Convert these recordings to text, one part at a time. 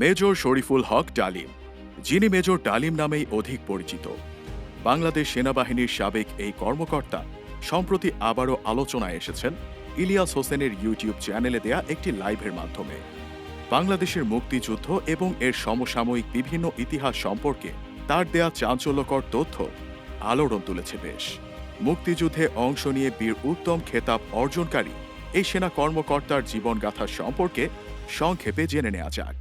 Major Shariful হক ডালিম, যিনি major ডালিম নামেই অধিক পরিচিত। বাংলাদেশ সেনাবাহিনীর সাবেক এই কর্মকর্তা সম্প্রতি আবারও আলোচনায় এসেছেন ইলিয়াস হোসেনের ইউটিউব চ্যানেলে দেয়া একটি লাইভের মাধ্যমে। বাংলাদেশের মুক্তিযুদ্ধ এবং এর সমসাময়িক বিভিন্ন ইতিহাস সম্পর্কে তার দেয়া চাঞ্চল্যকর তথ্য আলোড়ন তুলেছে বেশ মুক্তিযুদ্ধে অংশ নিয়ে বীর উত্তম খেতাব অর্জনকারী এই সেনা কর্মকর্তার জীবনগাথা সম্পর্কে সংক্ষেপে জেনে নেওয়া যাক।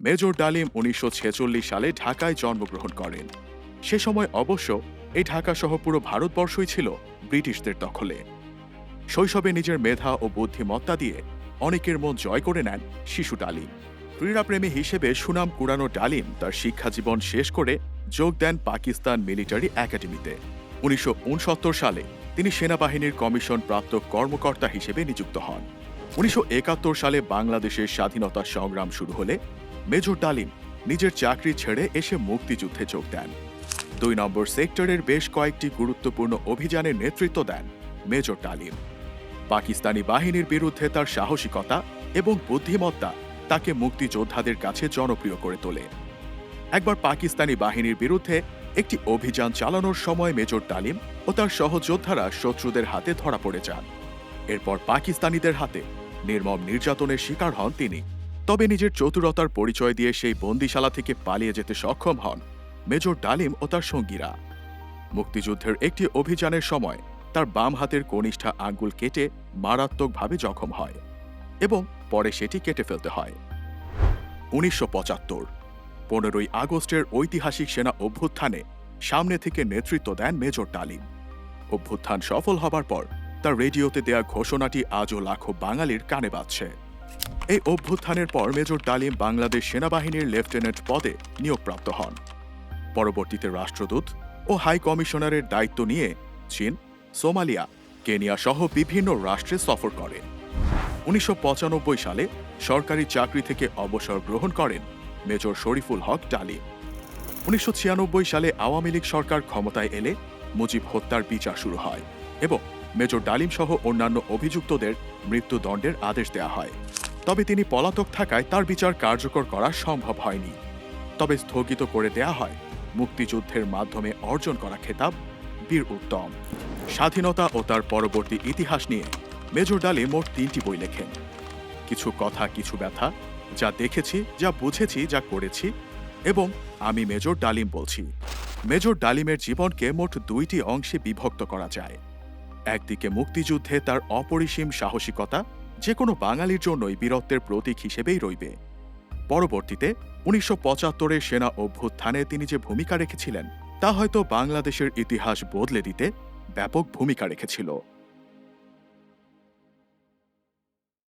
মেজর ডালিম উনিশশো ছেচল্লিশ সালে ঢাকায় জন্মগ্রহণ করেন। সে সময় অবশ্য এই ঢাকা সহ পুরো ভারতবর্ষই ছিল ব্রিটিশদের দখলে। শৈশবে নিজের মেধা ও বুদ্ধিমত্তা দিয়ে অনেকের মন জয় করে নেন শিশু ডালিম। ক্রীড়াপ্রেমী হিসেবে সুনাম কুড়ানো ডালিম তার শিক্ষা জীবন শেষ করে যোগ দেন পাকিস্তান মিলিটারি একাডেমিতে। উনিশশো ঊনসত্তর সালে তিনি সেনাবাহিনীর কমিশন প্রাপ্ত কর্মকর্তা হিসেবে নিযুক্ত হন। উনিশশো একাত্তর সালে বাংলাদেশের স্বাধীনতা সংগ্রাম শুরু হলে মেজর ডালিম নিজের চাকরি ছেড়ে এসে মুক্তিযুদ্ধে যোগ দেন। দুই নম্বর সেক্টরের বেশ কয়েকটি গুরুত্বপূর্ণ অভিযানের নেতৃত্ব দেন মেজর ডালিম। পাকিস্তানি বাহিনীর বিরুদ্ধে তার সাহসিকতা এবং বুদ্ধিমত্তা তাকে মুক্তিযোদ্ধাদের কাছে জনপ্রিয় করে তোলে। একবার পাকিস্তানি বাহিনীর বিরুদ্ধে একটি অভিযান চালানোর সময় মেজর ডালিম ও তার সহযোদ্ধারা শত্রুদের হাতে ধরা পড়ে যান। এরপর পাকিস্তানিদের হাতে নির্মম নির্যাতনের শিকার হন তিনি। তবে নিজের চতুরতার পরিচয় দিয়ে সেই বন্দিশালা থেকে পালিয়ে যেতে সক্ষম হন মেজর ডালিম ও তার সঙ্গীরা। মুক্তিযুদ্ধের একটি অভিযানের সময় তার বাম হাতের কনিষ্ঠা আঙ্গুল কেটে মারাত্মকভাবে জখম হয় এবং পরে সেটি কেটে ফেলতে হয়। উনিশশো পঁচাত্তর, পনেরোই আগস্টের ঐতিহাসিক সেনা অভ্যুত্থানে সামনে থেকে নেতৃত্ব দেন মেজর ডালিম। অভ্যুত্থান সফল হবার পর তার রেডিওতে দেয়া ঘোষণাটি আজও লাখো বাঙালির কানে বাজছে। এই অভ্যুত্থানের পর মেজর ডালিম বাংলাদেশ সেনাবাহিনীর লেফটেন্যান্ট পদে নিয়োগপ্রাপ্ত হন। পরবর্তীতে রাষ্ট্রদূত ও হাই কমিশনারের দায়িত্ব নিয়ে চীন, সোমালিয়া, কেনিয়া সহ বিভিন্ন রাষ্ট্রে সফর করেন। উনিশশো পঁচানব্বই সালে সরকারি চাকরি থেকে অবসর গ্রহণ করেন মেজর শরীফুল হক ডালিম। উনিশশো ছিয়ানব্বই সালে আওয়ামী লীগ সরকার ক্ষমতায় এলে মুজিব হত্যার বিচার শুরু হয় এবং মেজর ডালিম সহ অন্যান্য অভিযুক্তদের মৃত্যুদণ্ডের আদেশ দেওয়া হয়। তবে তিনি পলাতক থাকায় তার বিচার কার্যকর করা সম্ভব হয়নি। তবে স্থগিত করে দেয়া হয়, মুক্তিযুদ্ধের মাধ্যমে অর্জন করা খেতাব, বীর উত্তম। স্বাধীনতা ও তার পরবর্তী ইতিহাস নিয়ে মেজর ডালি মোট তিনটি বই লেখেন। কিছু কথা, কিছু ব্যথা, যা দেখেছি, যা বুঝেছি, যা করেছি এবং আমি মেজর ডালিম বলছি। মেজর ডালিমের জীবনকে মোট দুইটি অংশে বিভক্ত করা যায়। একদিকে মুক্তিযুদ্ধে তার অপরিসীম সাহসিকতা যে কোনো বাঙালির জন্যই বীরত্বের প্রতীক হিসেবেই রইবে। পরবর্তীতে, উনিশশো পঁচাত্তরের সেনা অভ্যুত্থানে তিনি যে ভূমিকা রেখেছিলেন, তা হয়তো বাংলাদেশের ইতিহাস বদলে দিতে ব্যাপক ভূমিকা রেখেছিল।